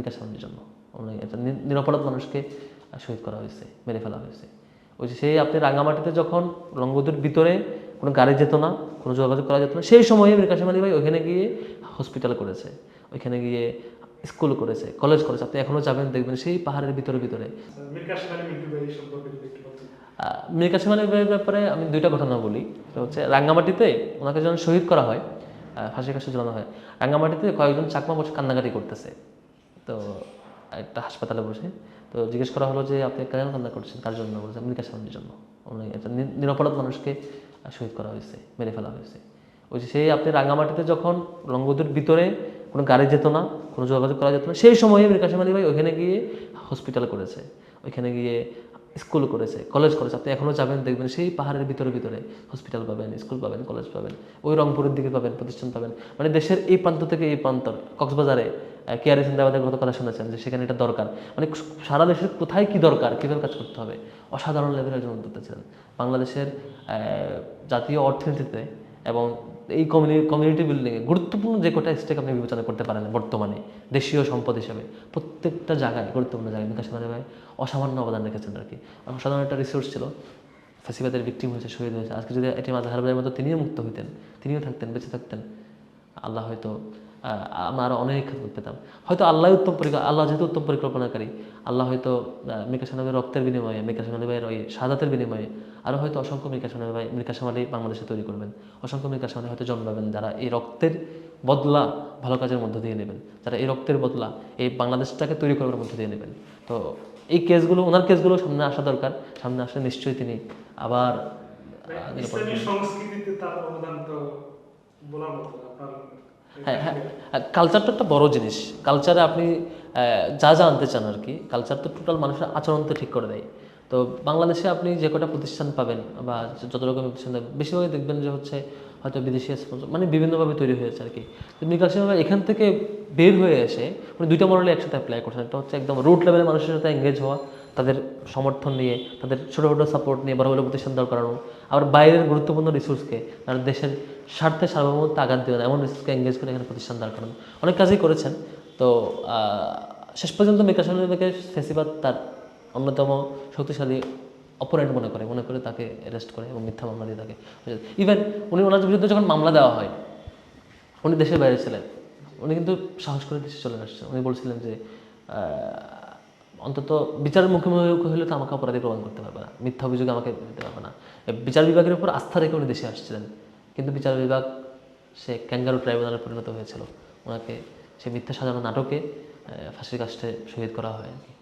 বিকাশ সামনের জন্য। একটা নিরপরাধ মানুষকে শহীদ করা হয়েছে মেরে ফেলা হয়েছে। ওই যে সেই আপনি রাঙামাটিতে যখন রঙ্গদুর ভিতরে কোনো গাড়ি যেত না কোনো যোগাযোগ করা যেত না সেই সময়ে মীর কাসিম আলী ভাই ওইখানে গিয়ে হসপিটাল করেছে। ওইখানে গিয়ে স্কুল করেছে কলেজ করেছে। আপনি এখনও যাবেন দেখবেন সেই পাহাড়ের ভিতরে ভিতরে। মীর কাসিম আলী ভাইয়ের ব্যাপারে আমি দুইটা ঘটনা বলি। হচ্ছে রাঙ্গামাটিতে ওনাকে যখন শহীদ করা হয় ফাঁসির কাছে ঝুলানো হয় রাঙ্গামাটিতে কয়েকজন চাকমা বসে কান্নাকাটি করতেছে। তো একটা হাসপাতালে বসে তো জিজ্ঞেস করা হলো যে, আপনি কেন কান্না করছেন? কার জন্য? বলছেন আমি কাছে আমাদের জন্য। উনি একটা নিরাপরাধ মানুষকে শহীদ করা হয়েছে, মেরে ফেলা হয়েছে। ওই যে সেই আপনি রাঙামাটিতে যখন রঙ্গদুর ভিতরে কোনো গাড়ি যেত না, কোনো যোগাযোগ করা যেত না, সেই সময়ে মীর কাসেম আলী ভাই ওইখানে গিয়ে হসপিটাল করেছে। ওইখানে গিয়ে স্কুল করেছে কলেজ করেছে। আপনি এখনও যাবেন, দেখবেন সেই পাহাড়ের ভিতরে ভিতরে হসপিটাল পাবেন স্কুল পাবেন কলেজ পাবেন, ওই রংপুরের দিকে পাবেন, প্রতিষ্ঠান পাবেন। মানে দেশের এই প্রান্ত থেকে এই প্রান্ত, কক্সবাজারে কেয়ারি সিন্দাবাদের কত কথা শুনেছেন যে সেখানে এটা দরকার। মানে সারা দেশের কোথায় কি দরকার, কীভাবে কাজ করতে হবে? অসাধারণ লেভেলের একজন উদ্যোক্তা ছিলেন। বাংলাদেশের জাতীয় অর্থনীতিতে এবং এই কমিউনি কমিউনিটি বিল্ডিংয়ে গুরুত্বপূর্ণ যে কটা স্টেক আপনি বিবেচনা করতে পারেন বর্তমানে, দেশীয় সম্পদ হিসেবে, প্রত্যেকটা জায়গায়, গুরুত্বপূর্ণ জায়গায়, বিকাশ ভাই অসামান্য অবদান রেখেছেন আর কি। অসাধারণ একটা রিসোর্স ছিল ফাঁসিবাদের ভিক্টিম হয়েছে, শহীদ হয়েছে। আজকে যদি এটি মাজাহার মতো তিনিও মুক্ত হইতেন, তিনিও থাকতেন, বেঁচে থাকতেন, আল্লাহ হয়তো আমরা আরও অনেক খেদমত পেতাম। হয়তো আল্লাহ উত্তম পরিকল্পনা আল্লাহ যেহেতু উত্তম পরিকল্পনাকারী আল্লাহ হয়তো মিকা সানাবের রক্তের বিনিময়ে মিকা সানালি ভাইয়ের ওই সাদাতের বিনিময়ে আরও হয়তো অসংখ্য মিকা সানালি ভাই মিকা সামালি বাংলাদেশে তৈরি করবেন। অসংখ্য মিকা সামালি হয়তো জন্মাবেন যারা এই রক্তের বদলা ভালো কাজের মধ্য দিয়ে নেবেন যারা এই রক্তের বদলা এই বাংলাদেশটাকে তৈরি করার মধ্য দিয়ে নেবেন। তো এই কেসগুলো ওনার কেসগুলো সামনে আসা দরকার সামনে আসলে নিশ্চয়ই তিনি আবার সংস্কৃতিতে তার অবদান তো বলার মতো আপনার হ্যাঁ হ্যাঁ কালচারটা একটা বড় জিনিস। কালচারে আপনি যা যা আনতে চান আর কি কালচার তো টোটাল মানুষের আচরণ তো ঠিক করে দেয়। তো বাংলাদেশে আপনি যে কটা প্রতিষ্ঠান পাবেন বা যত রকমের প্রতিষ্ঠান বেশিরভাগই দেখবেন যে হচ্ছে হয়তো বিদেশি sponsor, মানে বিভিন্নভাবে তৈরি হয়েছে আর কি। তো সিংহ এখান থেকে বের হয়ে এসে উনি দুইটা মডেলে একসাথে অ্যাপ্লাই করছেন। একটা হচ্ছে একদম রুট লেভেলের মানুষের সাথে এঙ্গেজ হওয়া তাদের সমর্থন নিয়ে তাদের ছোটো ছোটো সাপোর্ট নিয়ে বড় বড় প্রতিষ্ঠান দাঁড় করানো আবার বাইরের গুরুত্বপূর্ণ রিসোর্সকে তার দেশের স্বার্থে সার্বভৌমত্ব আঘাত দেওয়া এমন রিসোর্সকে এঙ্গেজ করে এখানে প্রতিষ্ঠান দাঁড় করানো। অনেক কাজই করেছেন। তো শেষ পর্যন্ত মিকাশ থেকে ফেসিবাদ তার অন্যতম শক্তিশালী অপরেন্ট মনে করে মনে করে তাকে অ্যারেস্ট করে এবং মিথ্যা মামলা দিয়ে তাকে ইভেন উনি ওনার বিরুদ্ধে যখন মামলা দেওয়া হয়, উনি দেশের বাইরে ছিলেন। উনি কিন্তু সাহস করে দেশে চলে আসছেন উনি বলছিলেন যে অন্তত বিচারের মুখোমুখি হলে তো আমাকে অপরাধী প্রমাণ করতে পারবে না। মিথ্যা অভিযোগে আমাকে দিতে পারবে না। বিচার বিভাগের উপর আস্থা রেখে উনি দেশে আসছিলেন। কিন্তু বিচার বিভাগ সে ক্যাঙ্গারু ট্রাইব্যুনালে পরিণত হয়েছিল। ওনাকে সে মিথ্যা সাজানো নাটকে ফাঁসির কাস্টে শহীদ করা হয় আর কি।